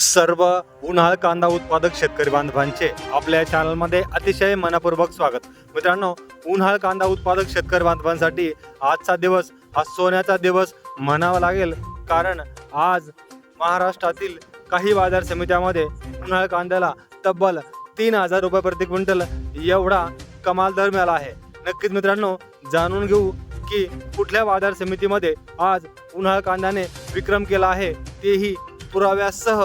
सर्व उन्हाळ कांदा उत्पादक शेतकरी बांधवांचे आपल्या चॅनलमध्ये अतिशय मनपूर्वक स्वागत. मित्रांनो उन्हाळ कांदा उत्पादक शेतकरी बांधवांसाठी आजचा दिवस हा सोन्याचा दिवस म्हणावा लागेल. कारण आज महाराष्ट्रातील काही बाजार समित्यामध्ये उन्हाळ कांद्याला तब्बल तीन हजार रुपये प्रति क्विंटल एवढा कमाल दर मिळाला आहे. नक्कीच मित्रांनो जाणून घेऊ की कुठल्या बाजार समितीमध्ये आज उन्हाळ कांद्याने विक्रम केला आहे तेही पुराव्यासह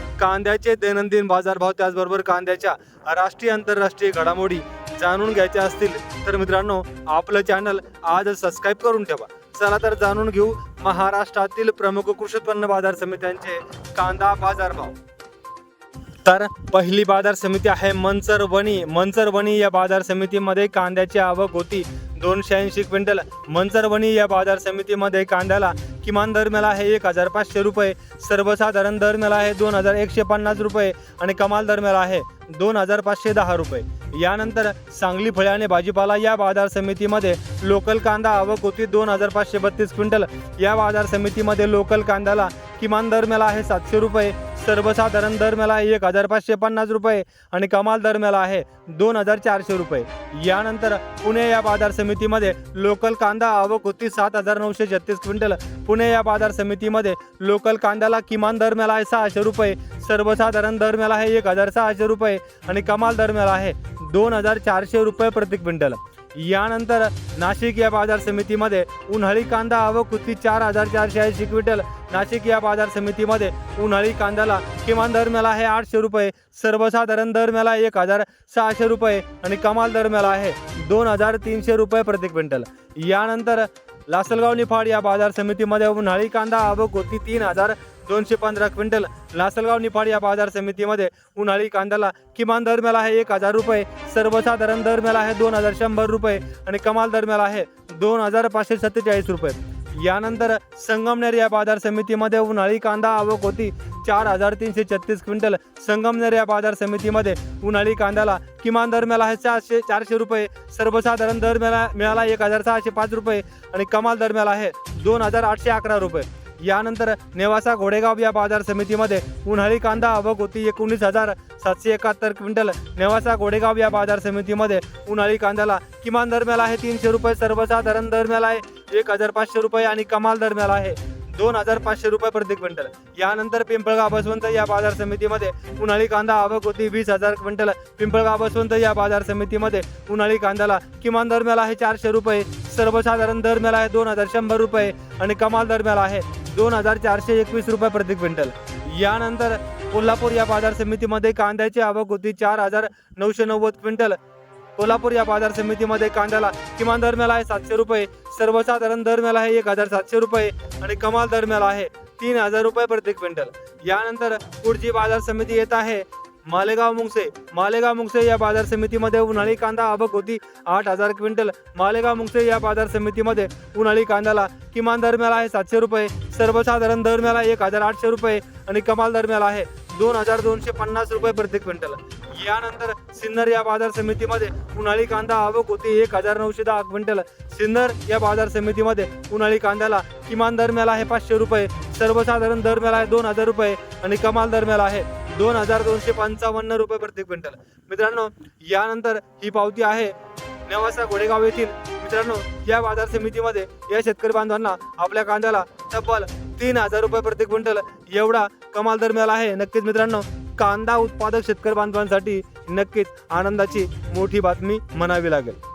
कांद्याचे दैनंदिन बाजारभाव त्याचबरोबर कांद्याच्या राष्ट्रीय आंतरराष्ट्रीय घडामोडी जाणून घ्यायच्या असतील तर मित्रांनो आपलं चॅनल आज सबस्क्राईब करून ठेवा. चला तर जाणून घेऊ महाराष्ट्रातील प्रमुख कृषी उत्पन्न बाजार समित्यांचे कांदा बाजारभाव. तर पहिली बाजार समिती आहे मनसर वणी मनसर वणी या बाजार समितीमध्ये कांद्याची आवक होती दोनशे ऐंशी क्विंटल. मनसर वणी या बाजार समितीमध्ये कांद्याला किमान दर मिळाला आहे एक हजार पाचशे रुपये. सर्वसाधारण दर मिळाला आहे दोन हजार एकशे पन्नास रुपये आणि कमाल दर मिळाला आहे दोन हजार पाचशे दहा रुपये. यानंतर सांगली फळे आणि भाजीपाला या बाजार समितीमध्ये लोकल कांदा आवक होती दोन हजार पाचशे बत्तीस क्विंटल. या बाजार समितीमध्ये लोकल कांद्याला किमान दर आहे सातशे रुपये सर्वसाधारण दर आहे एक हजार पाचशे पन्नास रुपये आणि कमाल दर आहे दोन हजार चारशे रुपये. यानंतर पुणे या बाजार समितीमध्ये लोकल कांदा आवक होती सात हजार नऊशे छत्तीस क्विंटल. पुणे या बाजार समितीमध्ये लोकल कांद्याला किमान दर आहे सहाशे रुपये सर्वसाधारण दर आहे एक हजार सहाशे रुपये आणि कमाल दर आहे दोन हजार चारशे रुपये प्रति क्विंटल. यानंतर नाशिक या बाजार समितीमध्ये उन्हाळी कांदा आवक कुत्ती चार हजार चारशे ऐंशी क्विंटल. नाशिक या बाजार समितीमध्ये उन्हाळी कांद्याला किमान दर मिळाला आहे आठशे रुपये सर्वसाधारण दर मिळाला एक हजार सहाशे रुपये आणि कमाल दर मिळाला आहे दोन हजार तीनशे रुपये प्रति क्विंटल. यानंतर लासलगाव निफाड या बाजार समितीमध्ये उन्हाळी कांदा आवक कोती तीन हजार दोनशे पंधरा क्विंटल लासलगाव निफाड या बाजार समितीमध्ये उन्हाळी कांद्याला किमान दर मिळाला आहे एक हजार रुपये सर्वसाधारण दर मिळाला आहे दोन हजार शंभर रुपये आणि कमाल दर मिळाला आहे दोन हजार पाचशे सत्तेचाळीस रुपये. यानंतर संगमनेर या बाजार समितीमध्ये उन्हाळी कांदा आवक होती चार हजार तीनशे छत्तीस क्विंटल. संगमनेर या बाजार समितीमध्ये उन्हाळी कांद्याला किमान दर मिळाला आहे चारशे चारशे रुपये सर्वसाधारण दर मिळाला मिळाला एक हजार सहाशे पाच रुपये आणि कमाल दर मिळाला आहे दोन हजार आठशे अकरा रुपये. यानंतर नेवासा घोडेगाव या बाजार समितीमध्ये उन्हाळी कांदा आवक होती. एकोणीस हजार सातशे एकाहत्तर क्विंटल नेवासा घोडेगाव या बाजार समितीमध्ये उन्हाळी कांद्याला किमान दर मिळाला आहे. तीनशे रुपये सर्वसाधारण दर मिळाला आहे. एक हजार पाचशे रुपये आणि कमाल दर मिळाला आहे. दोन हजार पाचशे रुपये प्रति क्विंटल. यानंतर पिंपळगाव बसवंत या बाजार समितीमध्ये उन्हाळी कांदा आवक होती. वीस हजार क्विंटल. पिंपळगाव बसवंत या बाजार समितीमध्ये उन्हाळी कांद्याला किमान दर मिळाला आहे. चारशे रुपये. सर्वसाधारण दर मिळाला आहे. दोन हजार शंभर रुपये आणि कमाल दर मिळाला आहे. दोन हजार चारशे एकवीस रुपये प्रति क्विंटल. यानंतर कोल्हापूर या बाजार समितीमध्ये कांद्याची आवक होती चार हजार नऊशे नव्वद क्विंटल. कोल्हापूर या बाजार समितीमध्ये कांद्याला किमान दर मिळाला आहे सातशे रुपये सर्वसाधारण दर मिळाला आहे एक हजार सातशे रुपये आणि कमाल दर मिळाला आहे तीन हजार रुपये प्रति क्विंटल. यानंतर पुढची बाजार समिती येत आहे मालेगाव मुंगसे. मालेगाव मुंगसे या बाजार समितीमध्ये उन्हाळी कांदा आवक होती. आठ हजार क्विंटल. मालेगाव मुंगसे या बाजार समितीमध्ये उन्हाळी कांद्याला किमान दर मिळाला आहे सातशे रुपये. सर्वसाधारण दर मिळाला एक हजार आठशे रुपये आणि कमाल दर मिळाला आहे दोन हजार दोनशे पन्नास रुपये प्रति क्विंटल. यानंतर सिन्नर या बाजार समितीमध्ये उन्हाळी कांदा आवक होती एक हजार नऊशे दहा क्विंटल. सिन्नर या बाजार समितीमध्ये उन्हाळी कांद्याला किमान दर मिळाला आहे पाचशे रुपये. सर्वसाधारण दर मिळाला आहे दोन हजार रुपये आणि कमाल दर मिळाला आहे दोन हजार दोनशे पंचावन्न रुपये प्रति क्विंटल. मित्रांनो यानंतर ही पावती आहे नेवासा गोडेगाव येथील. मित्रांनो या बाजार समितीमध्ये या शेतकरी बांधवांना आपल्या कांद्याला तब्बल तीन हजार रुपये प्रति क्विंटल. एवढा कमाल दर मिळाला आहे. नक्कीच मित्रांनो कांदा उत्पादक शेतकरी बांधवांसाठी नक्कीच आनंदाची मोठी बातमी म्हणावी लागेल.